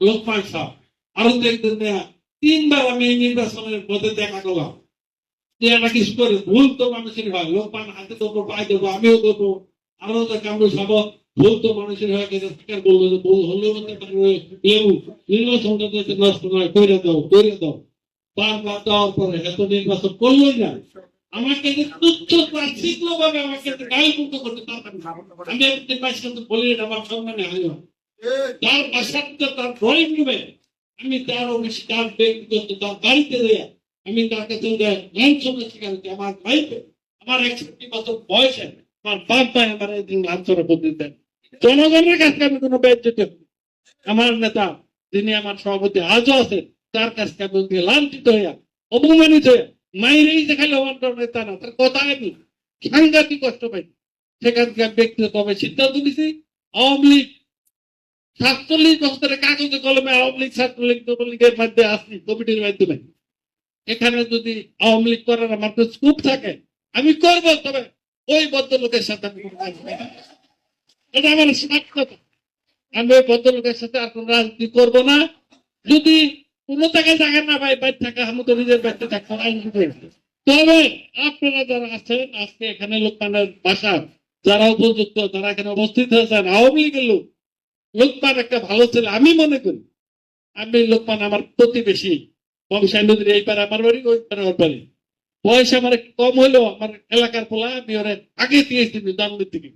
লোকমান সাহ আরও দেখতেন দেয়া তিনবার আমি এই নির্বাচনের মধ্যে দেখা করলাম। যে একটা কিছু করে ভুল তো মানুষের হয়। লোকমান হাতে দেবো, পায়ে দেবো, আমিও দেবো। আরও তো কামড় খাব, ভুল তো মানুষের হয়, কিন্তু স্বীকার করব যে ভুল হলেও হতে কেউ নির্বাচনটা যাতে নষ্ট নয় করে দাও করে দাও। বারবার দেওয়ার পরে এত নির্বাচন করলোই না। আমাকে যে তুচ্ছ প্রার্থিক ভাবে আমাকে গাল মুক্ত করতে পারবেন আমি একদিন বলি আমার সম্মানে হারিও তার পাশাপাশি তার ড্রয়িং রুমে আমি তার তার ব্যক্তিগত তার বাড়িতে দেয়া আমি তার কাছে শুনে শিখাচ্ছি আমার ভাইকে আমার একষট্টি বছর বয়সে আমার বাপ ভাই আমার একদিন লাঞ্ছনা করতে দেন জনগণের কাছে আমি কোনো বেদ যেতে আমার নেতা, যিনি আমার সভাপতি, আজও আছেন তার কাছে আমি ওকে লাঞ্ছিত হইয়া, অপমানিত হইয়া, মাইরেই দেখালে আমার নেতা না তার কথা আমি সাংঘাতিক কষ্ট পাই সেখান থেকে আমি সিদ্ধান্ত নিছি, আওয়ামী লীগ সাতচল্লিশ বছরের কাগজে কলমে আওয়ামী লীগ ছাত্রলীগ যুবলীগের মধ্যে আসি কমিটির মাধ্যমে। এখানে যদি আওয়ামী লীগ করার আমার তো স্কুপ থাকে, আমি করব তবে ওই ভদ্রলোকের সাথে আমি। এটা আমার সাক্ষতা আমি ওই ভদ্রলোকের সাথে আর কোনো রাজনীতি করব না। যদি কোনো জায়গায় জায়গা না পাই, বাইর থাকা, আমি তো নিজের বাড়িতে থাকব রাজনীতি তবে আপনারা যারা আছেন, আজকে এখানে লোকমানের বাসা, যারা উপযুক্ত, যারা এখানে উপস্থিত হয়েছেন, আওয়ামী লীগের লোক লোকমান একটা ভালো ছেলে, আমি মনে করি। আমি লোকমান আমার প্রতিবেশী। বংশাই নদীর এই পারে আমার বাড়ি, ওই পারে ওর বাড়ি। বয়স আমার একটু কম হলেও আমার এলাকার পোলা, আমি ওরা আগে দিয়ে এসেছি জন্ম থেকে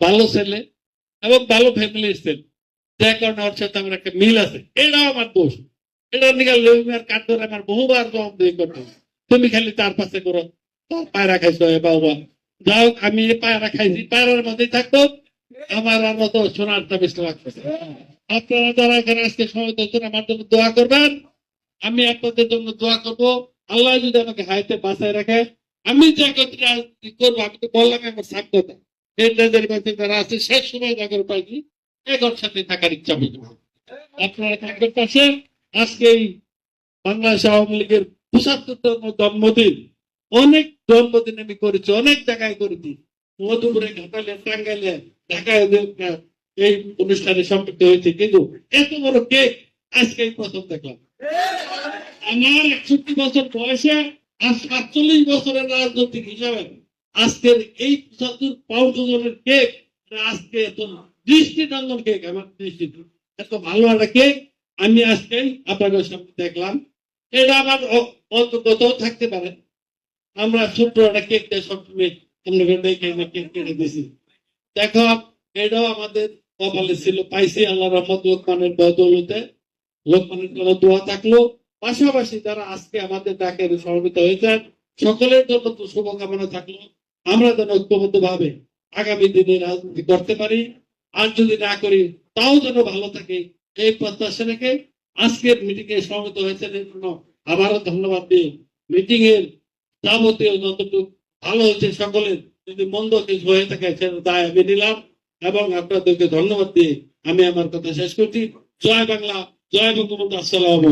ভালো ছেলে এবং ভালো ফ্যামিলি ছেলে। যে কারণে ওর সাথে আমার একটা মিল আছে। এটাও আমার দোষ। এটা নিকাল লইমার কাঠ ধরে আমার বহুবার জবাব দিয়ে করতে তুমি খালি তার পাশে করো। তার পায়রা খাইছো বাবা। যাও, আমি পায়রা খাইছি, পায়রার মধ্যেই থাকতো আমার মতো সোনার দাম আপনারা যারা এখানে আজকে সময় আমার জন্য দোয়া করবেন। আমি আপনাদের জন্য দোয়া করব। আল্লাহ যদি আমাকে হাইতে বাঁচায় রাখে, আমি যে একত্রে করব, আমি তো বললাম আমার সাক্ষতা যারা আছে, শেষ সময় এগোর সাথে থাকার ইচ্ছা আপনারা থাকবেন পাশে। আজকে এই বাংলাদেশ আওয়ামী লীগের জন্মদিন। অনেক জন্মদিন আমি করেছি, অনেক জায়গায় করেছি। মধুপুরে, ঘাটালে, টাঙ্গাইলে এই অনুষ্ঠানে সম্পৃক্ত হয়েছে কিন্তু এত বড় আজকে প্রথম দেখলাম আমার একষট্টি বছর বয়সে আর সাতচল্লিশ বছরের রাজনৈতিক হিসাবে আজকের এই কেক আজকে এত দৃষ্টি নন্দন কেক আমার দৃষ্টি এত ভালো একটা কেক আমি আজকে আপনাদের সামনে দেখলাম এটা আমার অন্তর্গত থাকতে পারে আমরা ছোট্ট একটা কেক দিয়ে সবসময় আমরা দেখে কেক কেটে দিয়েছি দেখো, এটাও আমাদের কপালে ছিল। পাইছি আল্লাহ রহমত, লোকমানের বদৌলতে। লোকমানের জন্য দোয়া থাকল। পাশাপাশি যারা আজকে আমাদের ডাকে সমবেত হয়েছেন, সকলের জন্য তো শুভকামনা থাকল। আমরা যেন ঐক্যবদ্ধ ভাবে আগামী দিনে রাজনীতি করতে পারি। আর যদি না করি, তাও যেন ভালো থাকে, এই প্রত্যাশা রেখে আজকের মিটিং এ সমবেত হয়েছেন এর জন্য আবারও ধন্যবাদ দিয়ে মিটিং এর যাবতীয় যতটুকু ভালো হয়েছে সকলের যদি মন্দ কিছু হয়ে থাকে, সেটা দায় আমি নিলাম এবং আপনাদেরকে ধন্যবাদ দিয়ে আমি আমার কথা শেষ করছি। জয় বাংলা, জয় বঙ্গবন্ধু, আসসালাম